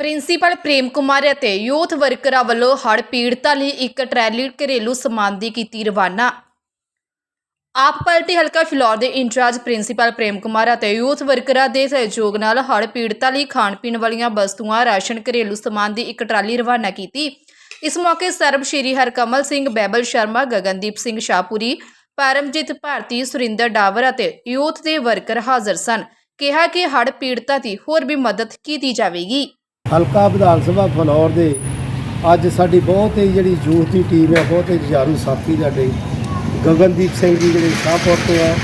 Principal ਪ੍ਰੇਮ ਕੁਮਾਰ ਅਤੇ youth ਵਰਕਰਾਂ ਵੱਲੋਂ ਹੜ੍ਹ ਪੀੜਤਾਂ ਲਈ ਇੱਕ ਟਰੈਲੀ ਘਰੇਲੂ ਸਮਾਨ ਦੀ ਕੀਤੀ ਰਵਾਨਾ। ਆਪ ਪਾਰਟੀ ਹਲਕਾ ਫਿਲੌਰ ਦੇ ਇੰਚਾਰਜ ਪ੍ਰਿੰਸੀਪਲ ਪ੍ਰੇਮ ਕੁਮਾਰ ਅਤੇ ਯੂਥ ਵਰਕਰਾਂ ਦੇ ਸਹਿਯੋਗ ਨਾਲ ਹੜ੍ਹ ਪੀੜਤਾਂ ਲਈ ਖਾਣ ਪੀਣ ਵਾਲੀਆਂ ਵਸਤੂਆਂ, ਰਾਸ਼ਨ, ਘਰੇਲੂ ਸਮਾਨ ਦੀ ਇੱਕ ਟਰਾਲੀ ਰਵਾਨਾ ਕੀਤੀ। ਇਸ ਮੌਕੇ ਸਰਬ ਸ਼੍ਰੀ ਹਰਕਮਲ ਸਿੰਘ ਬੈਬਲ ਸ਼ਰਮਾ, ਗਗਨਦੀਪ ਸਿੰਘ ਸ਼ਾਹਪੁਰੀ, ਪਰਮਜੀਤ ਭਾਰਤੀ, ਸੁਰਿੰਦਰ ਡਾਵਰ ਅਤੇ ਯੂਥ ਦੇ ਵਰਕਰ ਹਾਜ਼ਰ ਸਨ। ਕਿਹਾ ਕਿ ਹੜ੍ਹ ਪੀੜਤਾਂ ਦੀ ਹੋਰ ਵੀ ਮਦਦ ਕੀਤੀ ਜਾਵੇਗੀ। ਹਲਕਾ ਵਿਧਾਨ ਸਭਾ ਫਲੌਰ ਦੇ ਅੱਜ ਸਾਡੀ ਬਹੁਤ ਹੀ ਜਿਹੜੀ ਯੂਥ ਦੀ ਟੀਮ ਹੈ, ਬਹੁਤ ਹੀ ਜੁਝਾਰੂ ਸਾਥੀ ਸਾਡੇ, ਗਗਨਦੀਪ ਸਿੰਘ ਜੀ ਜਿਹੜੇ ਸ਼ਾਹਪੁਰ ਤੋਂ ਆ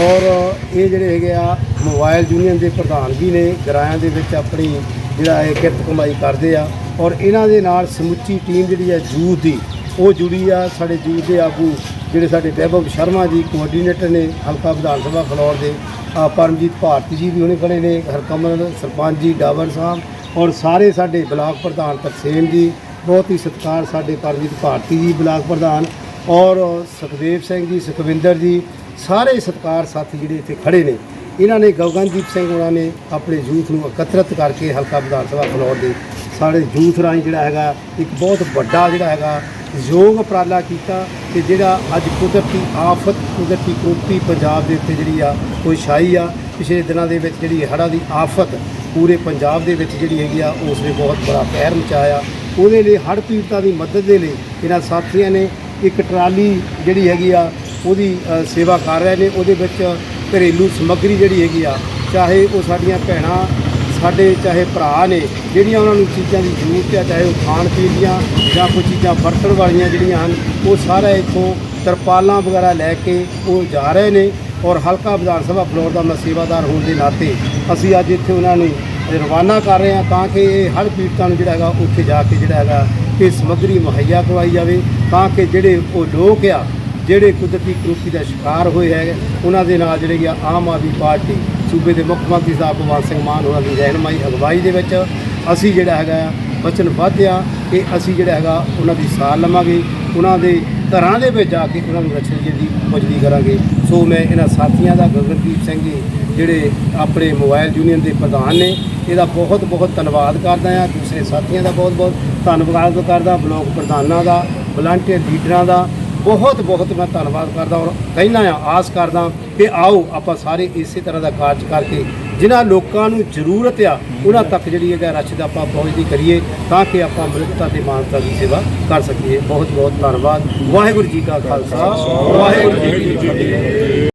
ਔਰ ਇਹ ਜਿਹੜੇ ਹੈਗੇ ਆ ਮੋਬਾਈਲ ਯੂਨੀਅਨ ਦੇ ਪ੍ਰਧਾਨ ਵੀ ਨੇ, ਗਰਾਇਆਂ ਦੇ ਵਿੱਚ ਆਪਣੀ ਜਿਹੜਾ ਇਹ ਕਿਰਤ ਕਮਾਈ ਕਰਦੇ ਆ ਔਰ ਇਹਨਾਂ ਦੇ ਨਾਲ ਸਮੁੱਚੀ ਟੀਮ ਜਿਹੜੀ ਹੈ ਯੂਥ ਦੀ, ਉਹ ਜੁੜੀ ਆ, ਸਾਡੇ ਯੂਥ ਦੇ ਆਗੂ ਜਿਹੜੇ ਸਾਡੇ ਵੈਭਵ ਸ਼ਰਮਾ ਜੀ ਕੋਆਰਡੀਨੇਟਰ ਨੇ ਹਲਕਾ ਵਿਧਾਨ ਸਭਾ ਫਲੌਰ ਦੇ ਪਰਮਜੀਤ ਭਾਰਤੀ ਜੀ ਵੀ ਹੁਣੇ ਖੜੇ ਨੇ, ਹਰਕਮਲ, ਸਰਪੰਚ ਜੀ ਡਾਵਰ ਸਾਹਿਬ ਔਰ ਸਾਰੇ ਸਾਡੇ ਬਲਾਕ ਪ੍ਰਧਾਨ ਤਰਸੇਮ ਜੀ, ਬਹੁਤ ਹੀ ਸਤਿਕਾਰ ਸਾਡੇ ਪਰਮਜੀਤ ਭਾਰਤੀ ਜੀ ਬਲਾਕ ਪ੍ਰਧਾਨ ਔਰ ਸੁਖਦੇਵ ਸਿੰਘ ਜੀ, ਸੁਖਵਿੰਦਰ ਜੀ, ਸਾਰੇ ਸਤਿਕਾਰ ਸਾਥੀ ਜਿਹੜੇ ਇੱਥੇ ਖੜੇ ਨੇ। ਇਹਨਾਂ ਨੇ ਗਗਨਦੀਪ ਸਿੰਘ ਉਹਨਾਂ ਨੇ ਆਪਣੇ ਯੂਥ ਨੂੰ ਇਕੱਤਰਤ ਕਰਕੇ ਹਲਕਾ ਵਿਧਾਨ ਸਭਾ ਫਲੌਰ ਦੇ ਸਾਡੇ ਯੂਥ ਰਾਹੀਂ ਜਿਹੜਾ ਹੈਗਾ, ਇੱਕ ਬਹੁਤ ਵੱਡਾ ਜਿਹੜਾ ਹੈਗਾ ਯੋਗ ਉਪਰਾਲਾ ਕੀਤਾ ਕਿ ਜਿਹੜਾ ਅੱਜ ਕੁਦਰਤੀ ਆਫਤ, ਕੁਦਰਤੀ ਕਰੋਪੀ ਪੰਜਾਬ ਦੇ ਉੱਤੇ ਜਿਹੜੀ ਆ, ਕੋਈ ਛਾਈ ਆ, ਪਿਛਲੇ ਦਿਨਾਂ ਦੇ ਵਿੱਚ ਜਿਹੜੀ ਹੜ੍ਹਾਂ ਦੀ ਆਫਤ ਪੂਰੇ ਪੰਜਾਬ ਦੇ ਵਿੱਚ ਜਿਹੜੀ ਹੈਗੀ ਆ, ਉਸ ਨੇ ਬਹੁਤ ਬੜਾ ਕਹਿਰ ਮਚਾਇਆ। ਉਹਦੇ ਲਈ ਹੜ੍ਹ ਪੀੜਤਾਂ ਦੀ ਮਦਦ ਦੇ ਲਈ ਇਹਨਾਂ ਸਾਥੀਆਂ ਨੇ ਇੱਕ ਟਰਾਲੀ ਜਿਹੜੀ ਹੈਗੀ ਆ, ਉਹਦੀ ਸੇਵਾ ਕਰ ਰਹੇ ਨੇ। ਉਹਦੇ ਵਿੱਚ ਘਰੇਲੂ ਸਮੱਗਰੀ ਜਿਹੜੀ ਹੈਗੀ ਆ, ਚਾਹੇ ਉਹ ਸਾਡੀਆਂ ਭੈਣਾਂ, ਸਾਡੇ ਚਾਹੇ ਭਰਾ ਨੇ, ਜਿਹੜੀਆਂ ਉਹਨਾਂ ਨੂੰ ਚੀਜ਼ਾਂ ਦੀ ਜ਼ਰੂਰਤ ਹੈ ਚਾਹੇ ਉਹ ਖਾਣ ਪੀਣ ਦੀਆਂ ਜਾਂ ਕੋਈ ਜਾਂ ਵਰਤਣ ਵਾਲੀਆਂ ਜਿਹੜੀਆਂ ਹਨ, ਉਹ ਸਾਰਾ ਇੱਥੋਂ ਤਰਪਾਲਾਂ ਵਗੈਰਾ ਲੈ ਕੇ ਉਹ ਜਾ ਰਹੇ ਨੇ ਔਰ ਹਲਕਾ ਵਿਧਾਨ ਸਭਾ ਫਲੋਰ ਦਾ ਮੈਂ ਸੇਵਾਦਾਰ ਹੋਣ ਦੇ ਨਾਤੇ ਅਸੀਂ ਅੱਜ ਇੱਥੇ ਉਹਨਾਂ ਨੂੰ ਰਵਾਨਾ ਕਰ ਰਹੇ ਹਾਂ ਤਾਂ ਕਿ ਇਹ ਹਰ ਪੀੜਤਾਂ ਨੂੰ ਜਿਹੜਾ ਹੈਗਾ ਉੱਥੇ ਜਾ ਕੇ ਜਿਹੜਾ ਹੈਗਾ ਇਹ ਸਮੱਗਰੀ ਮੁਹੱਈਆ ਕਰਵਾਈ ਜਾਵੇ ਤਾਂ ਕਿ ਜਿਹੜੇ ਉਹ ਲੋਕ ਆ, ਜਿਹੜੇ ਕੁਦਰਤੀ ਕਰੋਪੀ ਦਾ ਸ਼ਿਕਾਰ ਹੋਏ ਹੈ ਉਹਨਾਂ ਦੇ ਨਾਲ ਜਿਹੜੇ ਆ ਆਮ ਆਦਮੀ ਪਾਰਟੀ ਸੂਬੇ ਦੇ ਮੁੱਖ ਮੰਤਰੀ ਸਾਹਿਬ ਭਗਵੰਤ ਸਿੰਘ ਮਾਨ ਹੋਰਾਂ ਦੀ ਰਹਿਨਮਾਈ ਅਗਵਾਈ ਦੇ ਵਿੱਚ ਅਸੀਂ ਜਿਹੜਾ ਹੈਗਾ ਵਚਨਬੱਧ ਆ ਕਿ ਅਸੀਂ ਜਿਹੜਾ ਹੈਗਾ ਉਹਨਾਂ ਦੀ ਸਾਰ ਲਵਾਂਗੇ, ਉਹਨਾਂ ਦੇ ਘਰਾਂ ਦੇ ਵਿੱਚ ਜਾ ਕੇ ਉਹਨਾਂ ਨੂੰ ਰਚਨ ਦੀ ਪੁੱਜਦੀ ਕਰਾਂਗੇ। ਸੋ ਮੈਂ ਇਹਨਾਂ ਸਾਥੀਆਂ ਦਾ ਗਗਨਦੀਪ ਸਿੰਘ ਜੀ, ਜਿਹੜੇ ਆਪਣੇ ਮੋਬਾਈਲ ਯੂਨੀਅਨ ਦੇ ਪ੍ਰਧਾਨ ਨੇ, ਇਹਦਾ ਬਹੁਤ ਬਹੁਤ ਧੰਨਵਾਦ ਕਰਦਾ ਹਾਂ। ਦੂਸਰੇ ਸਾਥੀਆਂ ਦਾ ਬਹੁਤ ਬਹੁਤ ਧੰਨਵਾਦ ਕਰਦਾ, ਬਲਾਕ ਪ੍ਰਧਾਨਾਂ ਦਾ ਵਲੰਟੀਅਰ ਲੀਡਰਾਂ ਦਾ। ਬਹੁਤ ਬਹੁਤ ਮੈਂ ਧੰਨਵਾਦ ਕਰਦਾ ਔਰ ਕਹਿਣਾ ਆ ਆਸ ਕਰਦਾ ਕਿ ਆਓ, ਆਪਾਂ ਸਾਰੇ ਇਸੇ ਤਰ੍ਹਾਂ ਦਾ ਕਾਰਜ ਕਰਕੇ ਜਿਨ੍ਹਾਂ ਲੋਕਾਂ ਨੂੰ ਜ਼ਰੂਰਤ ਆ, ਉਹਨਾਂ ਤੱਕ ਜਿਹੜੀ ਹੈਗਾ ਰਚਦ ਆਪਾਂ ਪਹੁੰਚਦੀ ਕਰੀਏ ਤਾਂ ਕਿ ਆਪਾਂ ਮਨੁੱਖਤਾ ਤੇ ਮਾਨਵਤਾ ਦੀ ਸੇਵਾ ਕਰ ਸਕੀਏ। ਬਹੁਤ ਬਹੁਤ ਧੰਨਵਾਦ। ਵਾਹਿਗੁਰੂ ਜੀ ਕਾ ਖਾਲਸਾ। ਵਾਹਿਗੁਰੂ ਜੀ ਕੀ ਫਤਿਹ।